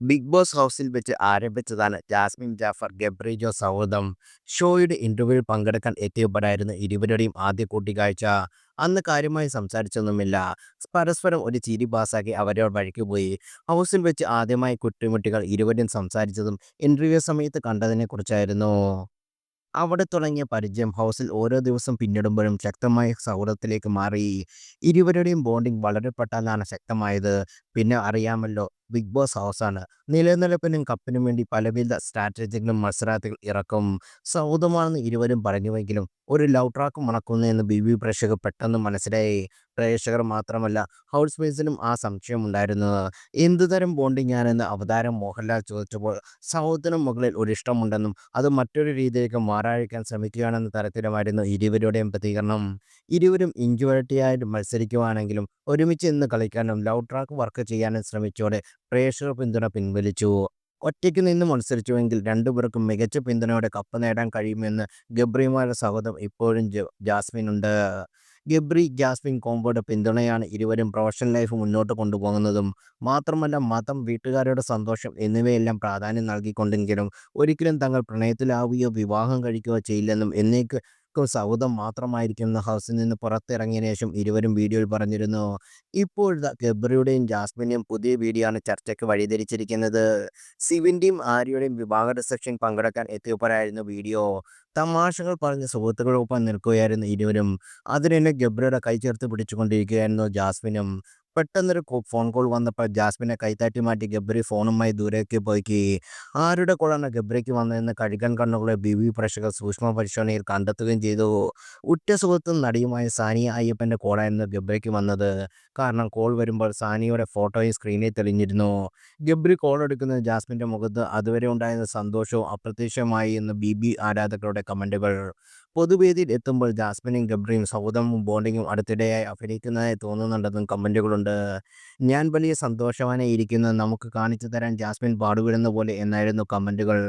Big Boss ഹൗസിൽ വെച്ച് ആരംഭിച്ചതാണ് ജാസ്മിൻ ജാഫർ, ഗബ്രി ജോസ് സൗഹൃദം. ഷോയുടെ ഇന്റർവ്യൂവിൽ പങ്കെടുക്കാൻ എത്തിയപ്പോഴായിരുന്നു ഇരുവരുടെയും ആദ്യ കൂട്ടിക്കാഴ്ച അന്ന് കാര്യമായി സംസാരിച്ചൊന്നുമില്ല. പരസ്പരം ഒരു ചിരി പാസാക്കി അവരോട് വഴിക്ക് പോയി. ഹൗസിൽ വെച്ച് ആദ്യമായി കുട്ടിമുട്ടികൾ ഇരുവരും സംസാരിച്ചതും ഇന്റർവ്യൂ സമയത്ത് കണ്ടതിനെക്കുറിച്ചായിരുന്നു. അവിടെ തുടങ്ങിയ പരിചയം ഹൗസിൽ ഓരോ ദിവസം പിന്നിടുമ്പോഴും ശക്തമായ സൗഹൃദത്തിലേക്ക് മാറി. ഇരുവരുടെയും ബോണ്ടിംഗ് വളരെ പെട്ടെന്നാണ് ശക്തമായത്. പിന്നെ അറിയാമല്ലോ ബിഗ് ബോസ് ഹൗസാണ്. നിലനിൽപ്പിനും കപ്പിനും വേണ്ടി പലവിധ സ്ട്രാറ്റജികളും മത്സരാർത്ഥികൾ ഇറക്കും. സൗഹൃദമാണെന്ന് ഇരുവരും പറഞ്ഞുവെങ്കിലും ഒരു ലവ് ട്രാക്ക് മണക്കുന്നുവെന്ന് ബി പ്രേക്ഷകർ പെട്ടെന്ന് മനസ്സിലായി. പ്രേക്ഷകർ മാത്രമല്ല ഹൗസ് മേറ്റ്സിനും ആ സംശയമുണ്ടായിരുന്നു. എന്തുതരം ബോണ്ടിങ്ങാണെന്ന് അവതാരം മോഹൻലാൽ ചോദിച്ചപ്പോൾ സൗഹൃദത്തിന് മുകളിൽ ഒരു ഇഷ്ടമുണ്ടെന്നും അത് മറ്റൊരു രീതിയിലേക്ക് മാറാഴിക്കാൻ ശ്രമിക്കുകയാണെന്ന തരത്തിലുമായിരുന്നു ഇരുവരുടെയും പ്രതികരണം. ഇരുവരും ഇഞ്ചുവരട്ടിയായിട്ട് മത്സരിക്കുവാണെങ്കിലും ഒരുമിച്ച് നിന്ന് കളിക്കാനും ലവ് ട്രാക്ക് വർക്ക് ചെയ്യാനും ശ്രമിച്ചതോടെ പ്രേക്ഷകർ പിന്തുണ പിൻവലിച്ചു. ഒറ്റയ്ക്ക് നിന്ന് മത്സരിച്ചുവെങ്കിൽ രണ്ടുപേർക്കും മികച്ച പിന്തുണയോടെ കപ്പ് നേടാൻ കഴിയുമെന്ന് ഗബ്രിമാരുടെ സൗഹൃദം ഇപ്പോഴും ജാസ്മിൻ ഉണ്ട് ഗബ്രി ജാസ്മിൻ കോംബോയുടെ പിന്തുണയാണ് ഇരുവരും പ്രൊഫഷണൽ ലൈഫ് മുന്നോട്ട് കൊണ്ടുപോകുന്നതും. മാത്രമല്ല മതം, വീട്ടുകാരുടെ സന്തോഷം എന്നിവയെല്ലാം പ്രാധാന്യം നൽകിക്കൊണ്ടെങ്കിലും ഒരിക്കലും തങ്ങൾ പ്രണയത്തിലാവുകയോ വിവാഹം കഴിക്കുകയോ ചെയ്യില്ലെന്നും എന്നേക്കും സൗഹൃദം മാത്രമായിരിക്കുന്ന ഹൗസിൽ നിന്ന് പുറത്തിറങ്ങിയ ശേഷം ഇരുവരും വീഡിയോയിൽ പറഞ്ഞിരുന്നു. ഇപ്പോഴത്തെ ഗബ്രിയുടെയും ജാസ്മിന്റെയും പുതിയ വീഡിയോ ആണ് ചർച്ചയ്ക്ക് വഴിതിരിച്ചിരിക്കുന്നത് സിവിന്റെയും ആര്യയുടെയും വിവാഹ റിസപ്ഷൻ പങ്കെടുക്കാൻ എത്തിയപ്പോഴായിരുന്നു വീഡിയോ. തമാശകൾ പറഞ്ഞ് സുഹൃത്തുക്കളൊപ്പം നിൽക്കുകയായിരുന്നു ഇരുവരും. അതിനിടെ ഗബ്രിയുടെ കൈ ചേർത്ത് പിടിച്ചുകൊണ്ടിരിക്കുകയായിരുന്നു ജാസ്മിനും. പെട്ടെന്നൊരു ഫോൺ കോൾ വന്നപ്പോൾ ജാസ്മിനെ കൈത്താട്ടി മാറ്റി ഗബ്രി ഫോണുമായി ദൂരേക്ക് പോയി. ആരുടെ കോളാണ് ഗബ്രിക്ക് വന്നതെന്ന് കഴുകൻ ബി വി പ്രേക്ഷകർ സൂക്ഷ്മ പരിശോധനയിൽ കണ്ടെത്തുകയും ചെയ്തു. ഉറ്റ സുഹൃത്തും നടിയുമായ സാനിയ അയ്യപ്പന്റെ കോളായിരുന്നു ഗബ്രിക്ക് വന്നത്. കാരണം കോൾ വരുമ്പോൾ സാനിയയുടെ ഫോട്ടോയും സ്ക്രീനിൽ തെളിഞ്ഞിരുന്നു. ഗബ്രി കോൾ എടുക്കുന്ന ജാസ്മിന്റെ മുഖത്ത് അതുവരെ ഉണ്ടായിരുന്ന സന്തോഷവും അപ്രത്യക്ഷമായി എന്ന് ബി ബി ആരാധകരുടെ കമന്റുകൾ. പൊതുവേദിയിൽ എത്തുമ്പോൾ ജാസ്മിനും ഗബ്രിയും സൗഹൃദവും ബോണ്ടിങ്ങും അടുത്തിടെയായി അഭിനയിക്കുന്നതായി തോന്നുന്നുണ്ടെന്നും കമന്റുകളുണ്ട് ഞാൻ വലിയ സന്തോഷവാനായി ഇരിക്കുന്നത് നമുക്ക് കാണിച്ചു തരാൻ ജാസ്മിൻ പാടുപെടുന്ന പോലെ എന്നായിരുന്നു കമന്റുകൾ.